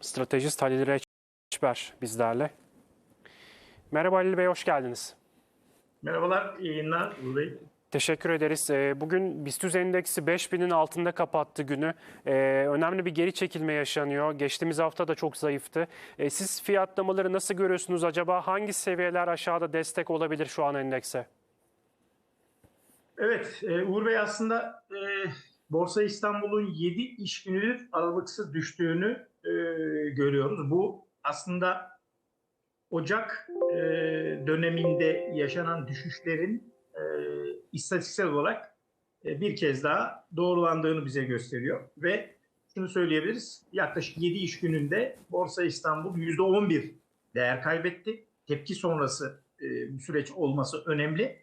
stratejist Halil Reçber bizlerle. Merhaba Halil Bey, hoş geldiniz. Merhabalar, iyi yayınlar Bey. Teşekkür ederiz. Ee, Bugün BIST endeksi 5000'in altında kapattı günü. Ee, Önemli bir geri çekilme yaşanıyor. Geçtiğimiz hafta da çok zayıftı. Ee, Siz fiyatlamaları nasıl görüyorsunuz? Acaba hangi seviyeler aşağıda destek olabilir şu an endekse? Evet, e, Uğur Bey aslında e, Borsa İstanbul'un 7 iş günüdür aralıksız düştüğünü e, görüyoruz. Bu aslında Ocak e, döneminde yaşanan düşüşlerin e, istatistiksel olarak e, bir kez daha doğrulandığını bize gösteriyor. Ve şunu söyleyebiliriz, yaklaşık 7 iş gününde Borsa İstanbul %11 değer kaybetti. Tepki sonrası e, süreç olması önemli.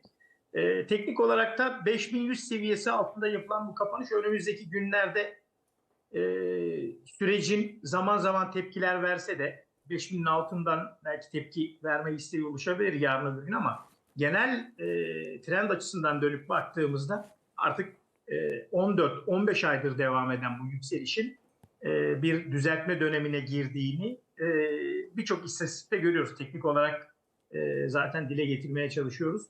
E, teknik olarak da 5100 seviyesi altında yapılan bu kapanış önümüzdeki günlerde e, sürecin zaman zaman tepkiler verse de 5000'in altından belki tepki verme isteği oluşabilir yarın öbür gün ama genel e, trend açısından dönüp baktığımızda artık e, 14-15 aydır devam eden bu yükselişin e, bir düzeltme dönemine girdiğini e, birçok istatistikte görüyoruz. Teknik olarak e, zaten dile getirmeye çalışıyoruz.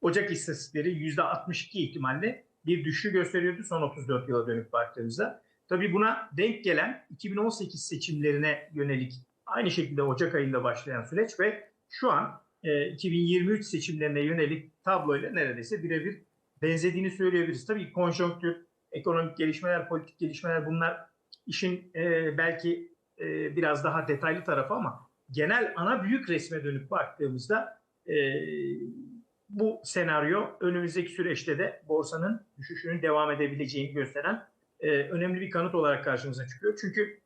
Ocak istatistikleri %62 ihtimalle bir düşüşü gösteriyordu son 34 yıla dönüp baktığımızda. Tabii buna denk gelen 2018 seçimlerine yönelik aynı şekilde Ocak ayında başlayan süreç ve şu an e, 2023 seçimlerine yönelik tabloyla neredeyse birebir benzediğini söyleyebiliriz. Tabii konjonktür, ekonomik gelişmeler, politik gelişmeler bunlar işin e, belki e, biraz daha detaylı tarafı ama genel ana büyük resme dönüp baktığımızda e, bu senaryo önümüzdeki süreçte de borsanın düşüşünün devam edebileceğini gösteren e, önemli bir kanıt olarak karşımıza çıkıyor. Çünkü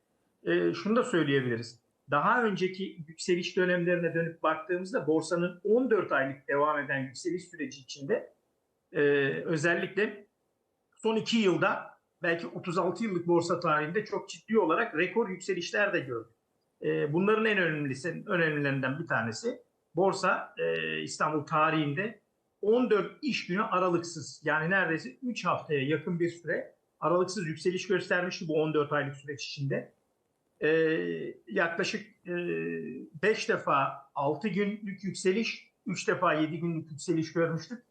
e, şunu da söyleyebiliriz. Daha önceki yükseliş dönemlerine dönüp baktığımızda borsanın 14 aylık devam eden yükseliş süreci içinde e, özellikle son 2 yılda belki 36 yıllık borsa tarihinde çok ciddi olarak rekor yükselişler de gördük. E, bunların en önemlisi, önemlilerinden bir tanesi borsa e, İstanbul tarihinde 14 iş günü aralıksız yani neredeyse 3 haftaya yakın bir süre aralıksız yükseliş göstermişti bu 14 aylık süreç içinde. E, yaklaşık e, 5 defa 6 günlük yükseliş, 3 defa 7 günlük yükseliş görmüştük.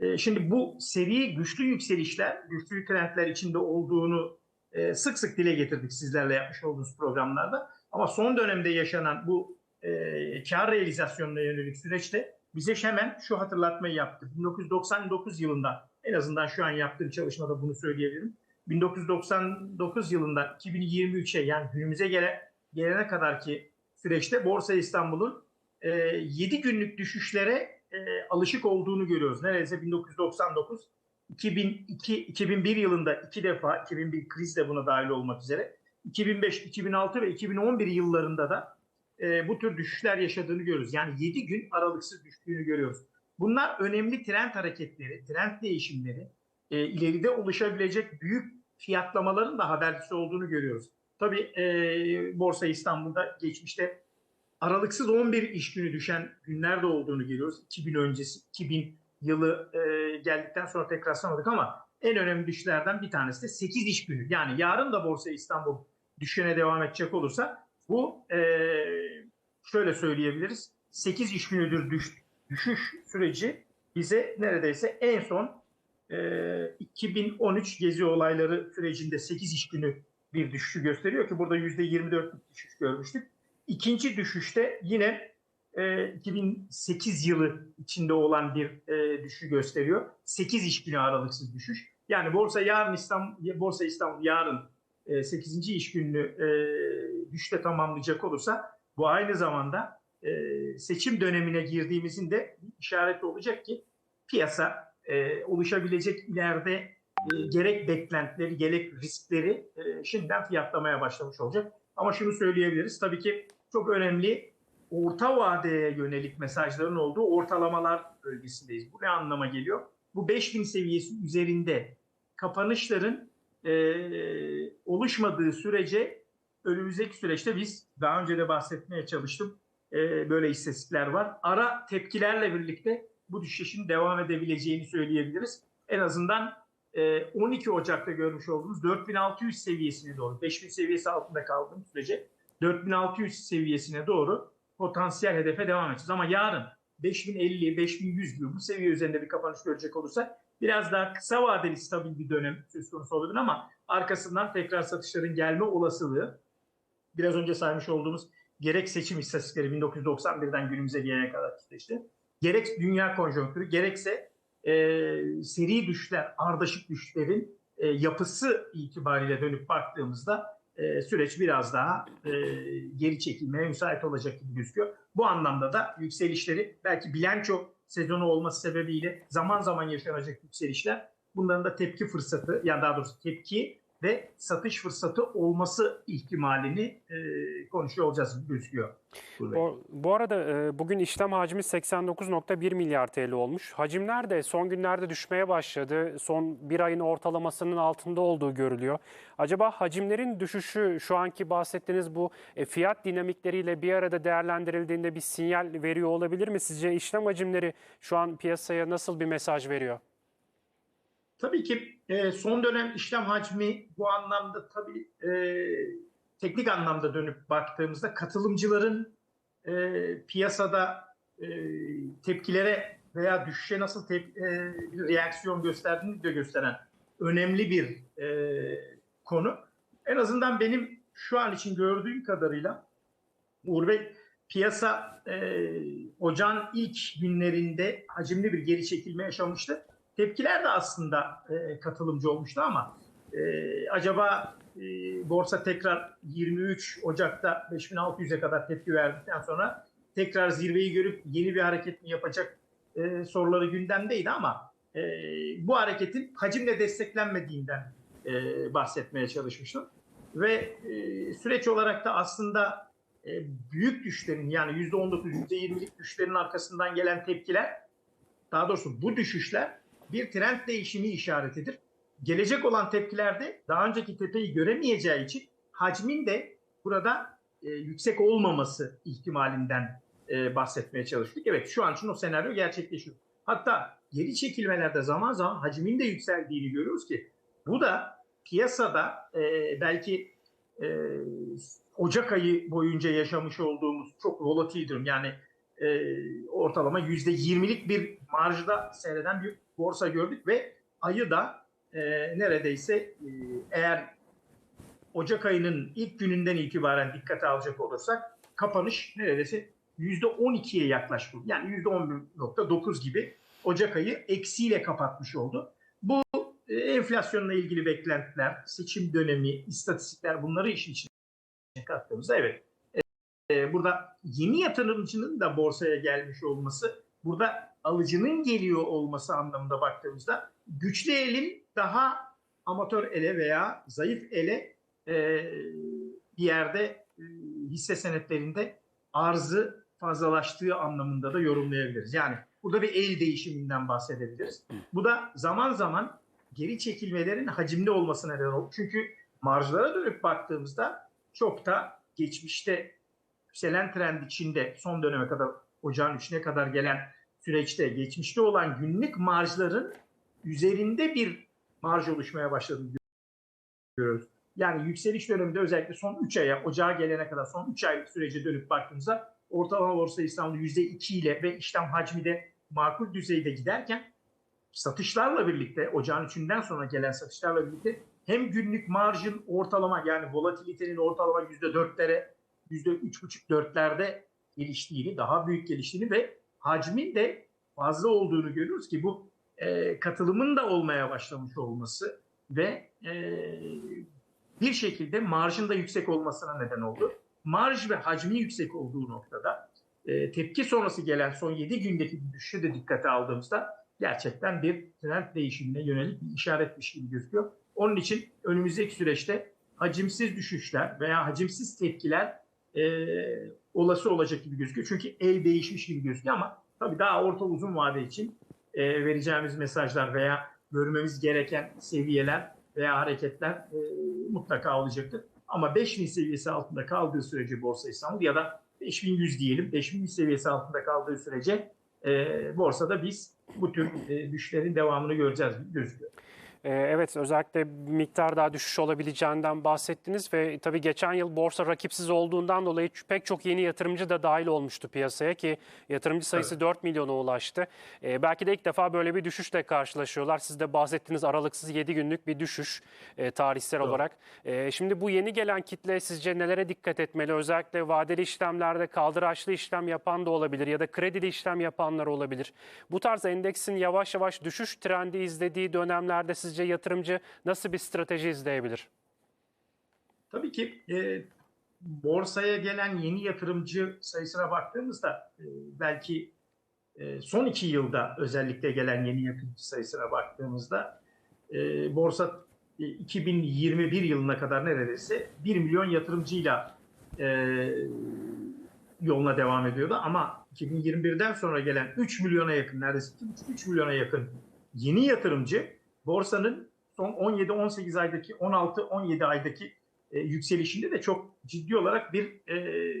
E, şimdi bu seri güçlü yükselişler, güçlü trendler içinde olduğunu e, sık sık dile getirdik sizlerle yapmış olduğumuz programlarda. Ama son dönemde yaşanan bu e, kar realizasyonuna yönelik süreçte bize hemen şu hatırlatmayı yaptı. 1999 yılında en azından şu an yaptığım çalışmada bunu söyleyebilirim. 1999 yılında 2023'e yani günümüze gele, gelene kadar ki süreçte Borsa İstanbul'un e, 7 günlük düşüşlere e, alışık olduğunu görüyoruz. Neredeyse 1999, 2002, 2001 yılında iki defa, 2001 kriz de buna dahil olmak üzere, 2005, 2006 ve 2011 yıllarında da e, bu tür düşüşler yaşadığını görüyoruz. Yani 7 gün aralıksız düştüğünü görüyoruz. Bunlar önemli trend hareketleri, trend değişimleri, e, ileride oluşabilecek büyük fiyatlamaların da habercisi olduğunu görüyoruz. Tabii e, Borsa İstanbul'da geçmişte aralıksız 11 iş günü düşen günler de olduğunu görüyoruz. 2000 öncesi, 2000 yılı e, geldikten sonra tekrar rastlamadık ama en önemli düşüşlerden bir tanesi de 8 iş günü. Yani yarın da Borsa İstanbul düşüşüne devam edecek olursa bu e, şöyle söyleyebiliriz. 8 iş günüdür düş, düşüş süreci bize neredeyse en son e, 2013 gezi olayları sürecinde 8 iş günü bir düşüşü gösteriyor ki burada %24 düşüş görmüştük. İkinci düşüşte yine e, 2008 yılı içinde olan bir e, düşüşü gösteriyor. 8 iş günü aralıksız düşüş. Yani borsa yarın İstanbul, borsa İstanbul yarın e, 8. iş gününü e, düşüşte tamamlayacak olursa bu aynı zamanda e, seçim dönemine girdiğimizin de işareti olacak ki piyasa e, oluşabilecek ileride e, gerek beklentileri gerek riskleri e, şimdiden fiyatlamaya başlamış olacak. Ama şunu söyleyebiliriz tabii ki çok önemli orta vadeye yönelik mesajların olduğu ortalamalar bölgesindeyiz. Bu ne anlama geliyor? Bu 5000 seviyesi üzerinde kapanışların e, oluşmadığı sürece önümüzdeki süreçte biz daha önce de bahsetmeye çalıştım. E, böyle istatistikler var. Ara tepkilerle birlikte bu düşüşün devam edebileceğini söyleyebiliriz. En azından e, 12 Ocak'ta görmüş olduğumuz 4600 seviyesine doğru 5000 seviyesi altında kaldığım sürece 4600 seviyesine doğru potansiyel hedefe devam edeceğiz. Ama yarın 5050, 5100 gibi bu seviye üzerinde bir kapanış görecek olursak biraz daha kısa vadeli stabil bir dönem söz konusu olabilir ama arkasından tekrar satışların gelme olasılığı biraz önce saymış olduğumuz gerek seçim istatistikleri 1991'den günümüze gelene kadar işte gerek dünya konjonktürü gerekse e, seri düşler, ardışık düşlerin e, yapısı itibariyle dönüp baktığımızda e, süreç biraz daha e, geri çekilmeye müsait olacak gibi gözüküyor. Bu anlamda da yükselişleri belki bilanço sezonu olması sebebiyle zaman zaman yaşanacak yükselişler bunların da tepki fırsatı yani daha doğrusu tepki ve satış fırsatı olması ihtimalini e, konuşuyor olacağız gözüküyor. Bu, bu arada e, bugün işlem hacmi 89.1 milyar TL olmuş. Hacimler de son günlerde düşmeye başladı. Son bir ayın ortalamasının altında olduğu görülüyor. Acaba hacimlerin düşüşü şu anki bahsettiğiniz bu e, fiyat dinamikleriyle bir arada değerlendirildiğinde bir sinyal veriyor olabilir mi? Sizce işlem hacimleri şu an piyasaya nasıl bir mesaj veriyor? Tabii ki e, son dönem işlem hacmi bu anlamda tabii e, teknik anlamda dönüp baktığımızda katılımcıların e, piyasada e, tepkilere veya düşüşe nasıl tep- e, reaksiyon gösterdiğini de gösteren önemli bir e, konu. En azından benim şu an için gördüğüm kadarıyla Uğur Bey piyasa e, ocağın ilk günlerinde hacimli bir geri çekilme yaşamıştı. Tepkiler de aslında e, katılımcı olmuştu ama e, acaba e, borsa tekrar 23 Ocak'ta 5600'e kadar tepki verdikten sonra tekrar zirveyi görüp yeni bir hareket mi yapacak e, soruları gündemdeydi ama e, bu hareketin hacimle desteklenmediğinden e, bahsetmeye çalışmıştım. Ve e, süreç olarak da aslında e, büyük düşlerin yani %19, %20'lik düşlerin arkasından gelen tepkiler daha doğrusu bu düşüşler bir trend değişimi işaretidir. Gelecek olan tepkilerde daha önceki tepeyi göremeyeceği için hacmin de burada e, yüksek olmaması ihtimalinden e, bahsetmeye çalıştık. Evet şu an için o senaryo gerçekleşiyor. Hatta geri çekilmelerde zaman zaman hacmin de yükseldiğini görüyoruz ki bu da piyasada e, belki e, Ocak ayı boyunca yaşamış olduğumuz çok volatil durum yani e, ortalama %20'lik bir marjda seyreden bir borsa gördük ve ayı da e, neredeyse e, eğer Ocak ayının ilk gününden itibaren dikkate alacak olursak kapanış neredeyse %12'ye yaklaştı. Yani %11.9 gibi Ocak ayı eksiyle kapatmış oldu. Bu e, enflasyonla ilgili beklentiler, seçim dönemi, istatistikler bunları işin içine kattığımızda evet e, burada yeni yatırımcının da borsaya gelmiş olması, burada alıcının geliyor olması anlamında baktığımızda güçlü elin daha amatör ele veya zayıf ele e, bir yerde e, hisse senetlerinde arzı fazlalaştığı anlamında da yorumlayabiliriz. Yani burada bir el değişiminden bahsedebiliriz. Bu da zaman zaman geri çekilmelerin hacimli olmasına neden olur. Çünkü marjlara dönüp baktığımızda çok da geçmişte yükselen trend içinde son döneme kadar ocağın içine kadar gelen süreçte geçmişte olan günlük marjların üzerinde bir marj oluşmaya başladığını görüyoruz. Yani yükseliş döneminde özellikle son 3 aya, ocağa gelene kadar son 3 aylık sürece dönüp baktığımızda ortalama borsa İstanbul %2 ile ve işlem hacmi de makul düzeyde giderken satışlarla birlikte ocağın üçünden sonra gelen satışlarla birlikte hem günlük marjın ortalama yani volatilitenin ortalama %4'lere %3,5-4'lerde geliştiğini, daha büyük geliştiğini ve hacmin de fazla olduğunu görüyoruz ki bu e, katılımın da olmaya başlamış olması ve e, bir şekilde marjın da yüksek olmasına neden oldu. Marj ve hacmi yüksek olduğu noktada e, tepki sonrası gelen son 7 gündeki düşüşü de dikkate aldığımızda gerçekten bir trend değişimine yönelik bir işaretmiş gibi gözüküyor. Onun için önümüzdeki süreçte hacimsiz düşüşler veya hacimsiz tepkiler e, olası olacak gibi gözüküyor. Çünkü el değişmiş gibi gözüküyor ama tabii daha orta uzun vade için e, vereceğimiz mesajlar veya görmemiz gereken seviyeler veya hareketler e, mutlaka olacaktır. Ama 5000 seviyesi altında kaldığı sürece Borsa İstanbul ya da 5100 diyelim 5000 seviyesi altında kaldığı sürece e, borsada biz bu tür e, düşlerin devamını göreceğiz gözüküyor. Ee, Evet özellikle miktar daha düşüş olabileceğinden bahsettiniz ve tabii geçen yıl borsa rakipsiz olduğundan dolayı pek çok yeni yatırımcı da dahil olmuştu piyasaya ki yatırımcı sayısı 4 milyona ulaştı. Ee, belki de ilk defa böyle bir düşüşle karşılaşıyorlar. Siz de bahsettiğiniz aralıksız 7 günlük bir düşüş e, tarihsel Doğru. olarak. E, şimdi bu yeni gelen kitle sizce nelere dikkat etmeli? Özellikle vadeli işlemlerde kaldıraçlı işlem yapan da olabilir ya da kredili işlem yapanlar olabilir. Bu tarz endeksin yavaş yavaş düşüş trendi izlediği dönemlerde sizce yatırımcı nasıl bir strateji izleyebilir? Tabii ki e, borsaya gelen yeni yatırımcı sayısına baktığımızda e, belki e, son iki yılda özellikle gelen yeni yatırımcı sayısına baktığımızda e, borsa e, 2021 yılına kadar neredeyse 1 milyon yatırımcıyla e, yoluna devam ediyordu. Ama 2021'den sonra gelen 3 milyona yakın, neredeyse 3 milyona yakın yeni yatırımcı borsanın son 17-18 aydaki, 16-17 aydaki e, yükselişinde de çok ciddi olarak bir e,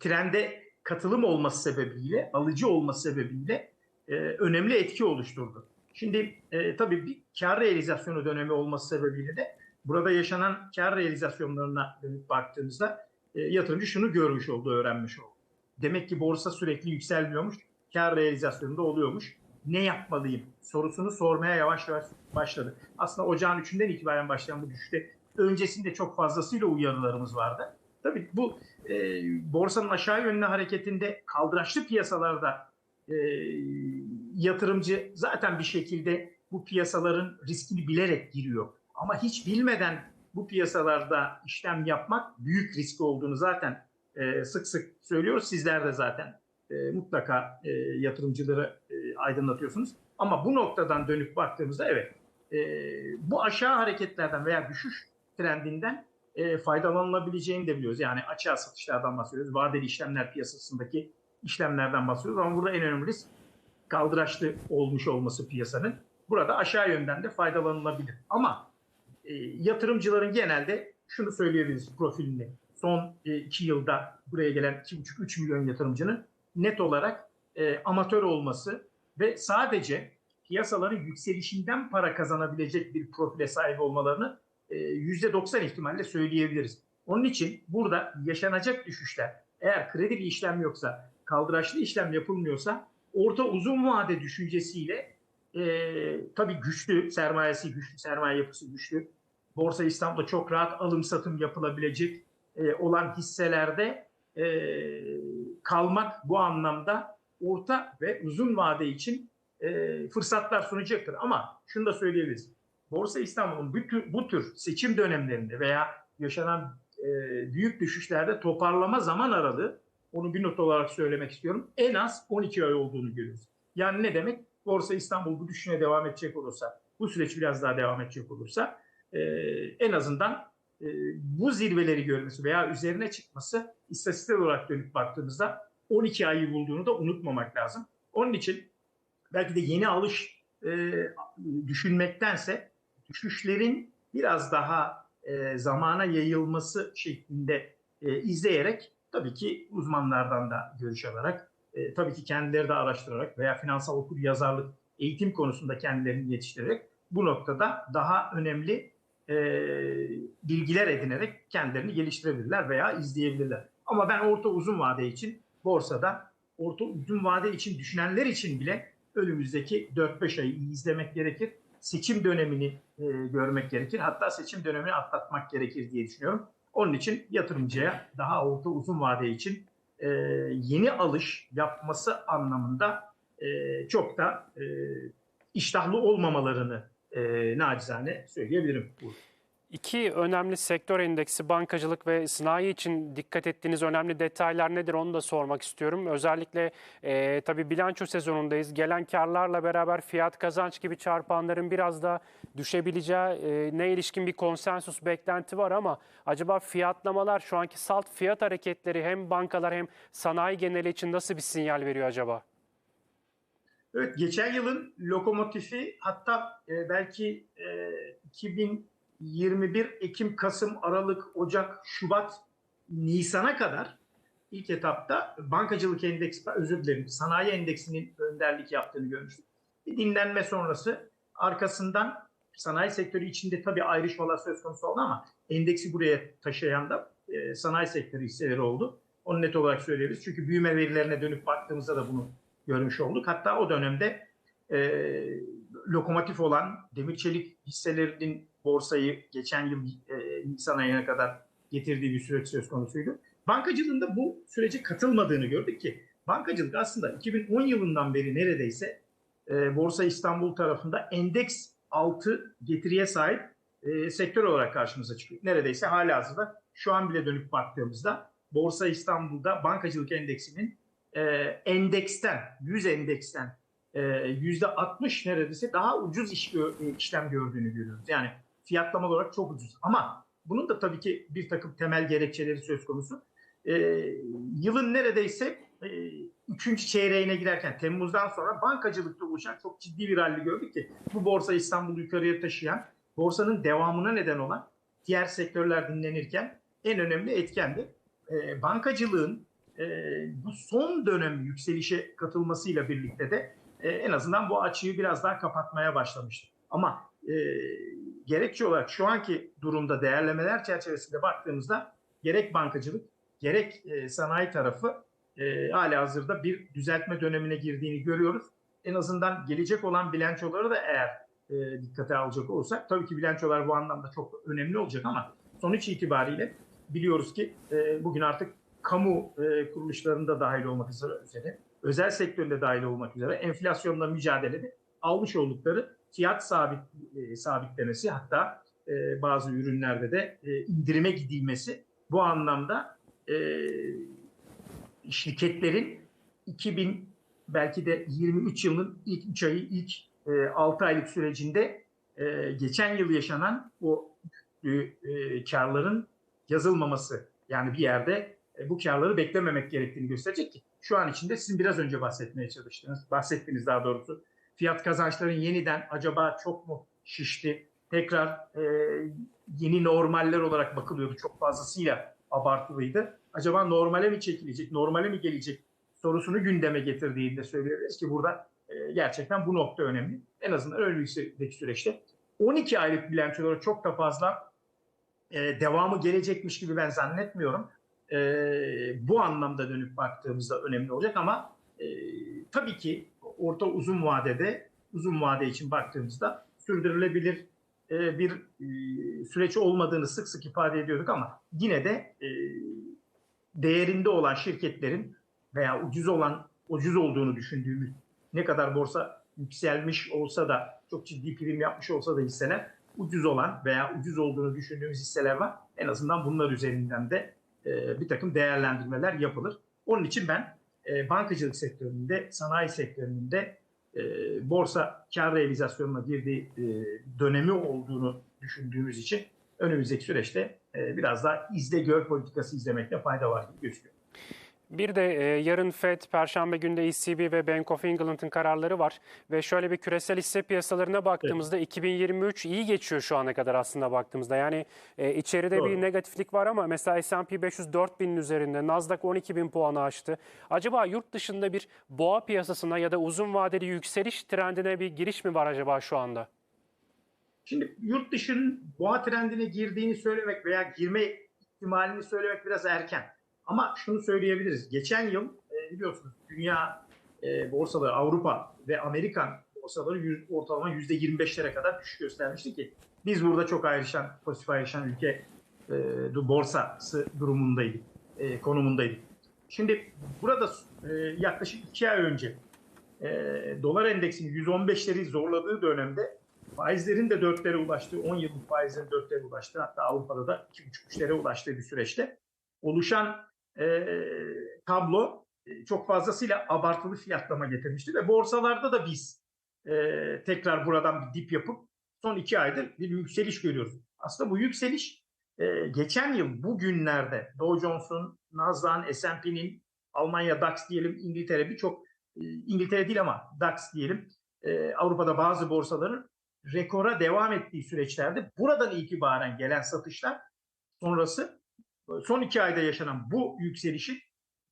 trende katılım olması sebebiyle, alıcı olması sebebiyle e, önemli etki oluşturdu. Şimdi e, tabii bir kar realizasyonu dönemi olması sebebiyle de burada yaşanan kar realizasyonlarına dönüp baktığımızda e, yatırımcı şunu görmüş oldu, öğrenmiş oldu. Demek ki borsa sürekli yükselmiyormuş, kar realizasyonunda oluyormuş. Ne yapmalıyım sorusunu sormaya yavaş yavaş başladı. Aslında ocağın 3'ünden itibaren başlayan bu düşüşte öncesinde çok fazlasıyla uyarılarımız vardı. Tabii bu e, borsanın aşağı yönlü hareketinde kaldıraçlı piyasalarda e, yatırımcı zaten bir şekilde bu piyasaların riskini bilerek giriyor. Ama hiç bilmeden bu piyasalarda işlem yapmak büyük risk olduğunu zaten e, sık sık söylüyoruz. Sizler de zaten e, mutlaka e, yatırımcıları e, aydınlatıyorsunuz. Ama bu noktadan dönüp baktığımızda evet e, bu aşağı hareketlerden veya düşüş trendinden e, faydalanılabileceğini de biliyoruz. Yani açığa satışlardan bahsediyoruz. Vadeli işlemler piyasasındaki işlemlerden bahsediyoruz. Ama burada en önemli risk kaldıraçlı olmuş olması piyasanın. Burada aşağı yönden de faydalanılabilir. Ama e, yatırımcıların genelde şunu söyleyebiliriz profilini. Son e, iki yılda buraya gelen 2,5-3 milyon yatırımcının net olarak e, amatör olması ve sadece piyasaların yükselişinden para kazanabilecek bir profile sahip olmalarını e, %90 ihtimalle söyleyebiliriz. Onun için burada yaşanacak düşüşler eğer kredili işlem yoksa, kaldıraçlı işlem yapılmıyorsa orta uzun vade düşüncesiyle e, tabii güçlü, sermayesi güçlü, sermaye yapısı güçlü. Borsa İstanbul'da çok rahat alım satım yapılabilecek e, olan hisselerde e, kalmak bu anlamda orta ve uzun vade için e, fırsatlar sunacaktır. Ama şunu da söyleyebiliriz. Borsa İstanbul'un bu tür, bu tür seçim dönemlerinde veya yaşanan e, büyük düşüşlerde toparlama zaman aralığı onu bir not olarak söylemek istiyorum. En az 12 ay olduğunu görüyoruz. Yani ne demek? Borsa İstanbul bu düşüne devam edecek olursa, bu süreç biraz daha devam edecek olursa e, en azından e, bu zirveleri görmesi veya üzerine çıkması istatistik olarak dönüp baktığımızda 12 ayı bulduğunu da unutmamak lazım. Onun için belki de yeni alış e, düşünmektense düşüşlerin biraz daha e, zamana yayılması şeklinde e, izleyerek tabii ki uzmanlardan da görüş alarak e, tabii ki kendileri de araştırarak veya finansal okur yazarlık eğitim konusunda kendilerini yetiştirerek bu noktada daha önemli e, bilgiler edinerek kendilerini geliştirebilirler veya izleyebilirler. Ama ben orta uzun vade için borsada orta uzun vade için düşünenler için bile önümüzdeki 4-5 ayı iyi izlemek gerekir. Seçim dönemini e, görmek gerekir. Hatta seçim dönemini atlatmak gerekir diye düşünüyorum. Onun için yatırımcıya daha orta uzun vade için e, yeni alış yapması anlamında e, çok da e, iştahlı olmamalarını e, nacizane söyleyebilirim. Bu. İki önemli sektör endeksi bankacılık ve sanayi için dikkat ettiğiniz önemli detaylar nedir onu da sormak istiyorum. Özellikle e, tabii bilanço sezonundayız. Gelen karlarla beraber fiyat kazanç gibi çarpanların biraz da düşebileceği e, ne ilişkin bir konsensus beklenti var ama acaba fiyatlamalar şu anki salt fiyat hareketleri hem bankalar hem sanayi geneli için nasıl bir sinyal veriyor acaba? Evet, geçen yılın lokomotifi hatta e, belki e, 2021 Ekim, Kasım, Aralık, Ocak, Şubat, Nisan'a kadar ilk etapta bankacılık endeksi, özür dilerim, sanayi endeksinin önderlik yaptığını görmüştük. Bir dinlenme sonrası arkasından sanayi sektörü içinde tabii ayrışmalar söz konusu oldu ama endeksi buraya taşıyan da e, sanayi sektörü hisseleri oldu. Onu net olarak söyleyebiliriz. Çünkü büyüme verilerine dönüp baktığımızda da bunu görmüş olduk. Hatta o dönemde e, lokomotif olan demir çelik hisselerinin borsayı geçen yıl e, Nisan ayına kadar getirdiği bir süreç söz konusuydu. Bankacılığın da bu sürece katılmadığını gördük ki bankacılık aslında 2010 yılından beri neredeyse e, Borsa İstanbul tarafında endeks altı getiriye sahip e, sektör olarak karşımıza çıkıyor. Neredeyse hala hazırda şu an bile dönüp baktığımızda Borsa İstanbul'da bankacılık endeksinin e, endeksten, 100 endeksten e, %60 neredeyse daha ucuz iş, işlem gördüğünü görüyoruz. Yani fiyatlama olarak çok ucuz. Ama bunun da tabii ki bir takım temel gerekçeleri söz konusu. E, yılın neredeyse e, üçüncü çeyreğine girerken Temmuz'dan sonra bankacılıkta oluşan çok ciddi bir halde gördük ki bu borsa İstanbul'u yukarıya taşıyan borsanın devamına neden olan diğer sektörler dinlenirken en önemli etkendi. E, bankacılığın e, bu son dönem yükselişe katılmasıyla birlikte de e, en azından bu açığı biraz daha kapatmaya başlamıştı. Ama e, gerekçe olarak şu anki durumda değerlemeler çerçevesinde baktığımızda gerek bankacılık gerek e, sanayi tarafı e, hala hazırda bir düzeltme dönemine girdiğini görüyoruz. En azından gelecek olan bilançoları da eğer e, dikkate alacak olursak tabii ki bilançolar bu anlamda çok önemli olacak ama sonuç itibariyle biliyoruz ki e, bugün artık kamu e, kuruluşlarında dahil olmak üzere, özel sektöründe dahil olmak üzere enflasyonla mücadelede almış oldukları fiyat sabit e, sabitlemesi hatta e, bazı ürünlerde de e, indirime gidilmesi bu anlamda e, şirketlerin 2000 belki de 23 yılın ilk 3 ayı ilk e, 6 aylık sürecinde e, geçen yıl yaşanan o e, karların yazılmaması. Yani bir yerde e, bu karları beklememek gerektiğini gösterecek ki şu an içinde sizin biraz önce bahsetmeye çalıştığınız, bahsettiğiniz daha doğrusu fiyat kazançların yeniden acaba çok mu şişti? Tekrar e, yeni normaller olarak bakılıyordu. Çok fazlasıyla abartılıydı. Acaba normale mi çekilecek, normale mi gelecek sorusunu gündeme getirdiğini de söyleyebiliriz ki burada e, gerçekten bu nokta önemli. En azından önümüzdeki süreçte 12 aylık bilançoları çok da fazla e, devamı gelecekmiş gibi ben zannetmiyorum. E, bu anlamda dönüp baktığımızda önemli olacak ama e, tabii ki orta uzun vadede uzun vade için baktığımızda sürdürülebilir e, bir e, süreç olmadığını sık sık ifade ediyorduk ama yine de e, değerinde olan şirketlerin veya ucuz olan ucuz olduğunu düşündüğümüz ne kadar borsa yükselmiş olsa da çok ciddi prim yapmış olsa da hisseler ucuz olan veya ucuz olduğunu düşündüğümüz hisseler var. En azından bunlar üzerinden de e, bir takım değerlendirmeler yapılır. Onun için ben e, bankacılık sektöründe, sanayi sektöründe e, borsa kar realizasyonuna girdiği e, dönemi olduğunu düşündüğümüz için önümüzdeki süreçte e, biraz daha izle gör politikası izlemekte fayda var gibi gözüküyor. Bir de e, yarın FED, Perşembe günde ECB ve Bank of England'ın kararları var. Ve şöyle bir küresel hisse piyasalarına baktığımızda evet. 2023 iyi geçiyor şu ana kadar aslında baktığımızda. Yani e, içeride Doğru. bir negatiflik var ama mesela S&P 500 4000'in üzerinde, Nasdaq 12.000 puanı aştı. Acaba yurt dışında bir boğa piyasasına ya da uzun vadeli yükseliş trendine bir giriş mi var acaba şu anda? Şimdi yurt dışının boğa trendine girdiğini söylemek veya girme ihtimalini söylemek biraz erken. Ama şunu söyleyebiliriz. Geçen yıl e, biliyorsunuz dünya e, borsaları Avrupa ve Amerikan borsaları yüz, ortalama %25'lere kadar düşüş göstermişti ki biz burada çok ayrışan, pozitif ayrışan ülke e, borsası durumundaydık, e, konumundaydık. Şimdi burada e, yaklaşık iki ay önce e, dolar endeksinin 115'leri zorladığı dönemde faizlerin de 4'lere ulaştığı, 10 yıllık faizlerin 4'lere ulaştığı hatta Avrupa'da da 2,5-3'lere ulaştığı bir süreçte oluşan e, tablo e, çok fazlasıyla abartılı fiyatlama getirmişti ve borsalarda da biz e, tekrar buradan bir dip yapıp son iki aydır bir yükseliş görüyoruz. Aslında bu yükseliş e, geçen yıl bu günlerde Dow Jones'un, Nasdaq'ın, S&P'nin, Almanya DAX diyelim, İngiltere birçok e, İngiltere değil ama DAX diyelim e, Avrupa'da bazı borsaların rekora devam ettiği süreçlerde buradan itibaren gelen satışlar sonrası son iki ayda yaşanan bu yükselişin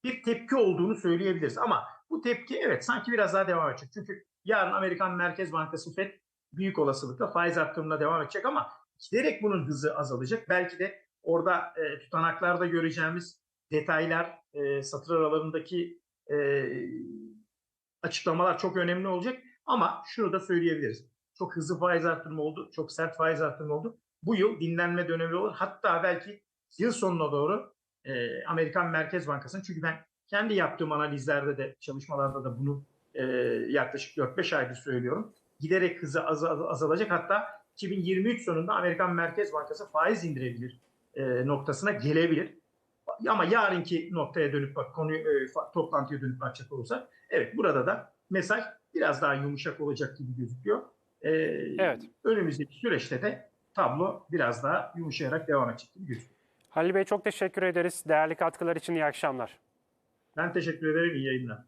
bir tepki olduğunu söyleyebiliriz. Ama bu tepki evet sanki biraz daha devam edecek. Çünkü yarın Amerikan Merkez Bankası FED büyük olasılıkla faiz arttırımına devam edecek ama giderek bunun hızı azalacak. Belki de orada e, tutanaklarda göreceğimiz detaylar, e, satır aralarındaki e, açıklamalar çok önemli olacak. Ama şunu da söyleyebiliriz. Çok hızlı faiz arttırma oldu, çok sert faiz arttırma oldu. Bu yıl dinlenme dönemi olur. Hatta belki yıl sonuna doğru e, Amerikan Merkez Bankası'nın çünkü ben kendi yaptığım analizlerde de çalışmalarda da bunu e, yaklaşık 4-5 aydır söylüyorum. Giderek hızı az- az- azalacak. Hatta 2023 sonunda Amerikan Merkez Bankası faiz indirebilir e, noktasına gelebilir. Ama yarınki noktaya dönüp bak konuyu e, toplantıya dönüp bakacak olursak evet burada da mesaj biraz daha yumuşak olacak gibi gözüküyor. E, Evet. Önümüzdeki süreçte de tablo biraz daha yumuşayarak devam edecek gibi gözüküyor. Halil Bey çok teşekkür ederiz. Değerli katkılar için iyi akşamlar. Ben teşekkür ederim. İyi yayınlar.